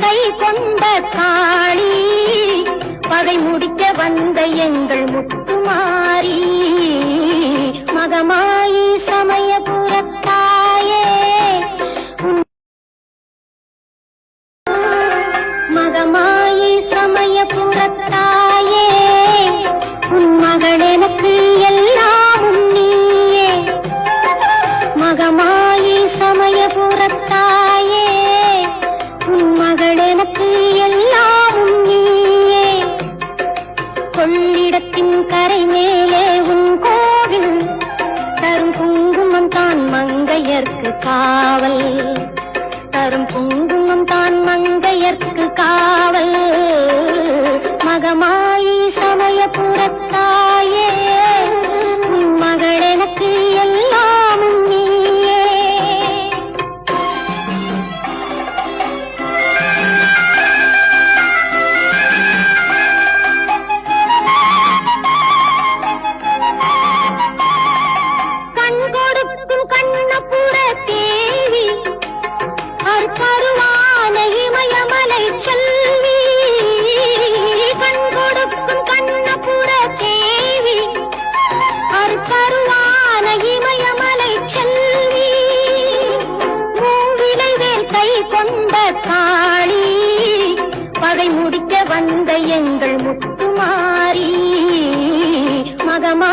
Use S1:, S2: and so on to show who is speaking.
S1: கை கொண்ட காளி பகை முடிக்க வந்த எங்கள் முத்துமாரி. மகமா கொள்ளிடத்தின் கரை மேலே உன் கோவில் தரும் குங்குமம் தான் மங்கையர்க்கு காவல். தரும் குங்குமம் தான் மங்கையர்க்கு காவல். மகமாயி அற்பருவான இமயமலை செல்வி மூவிலை வேல் கை கொண்ட காளி பகை முடிக்க வந்த எங்கள் முத்துமாரி மகமா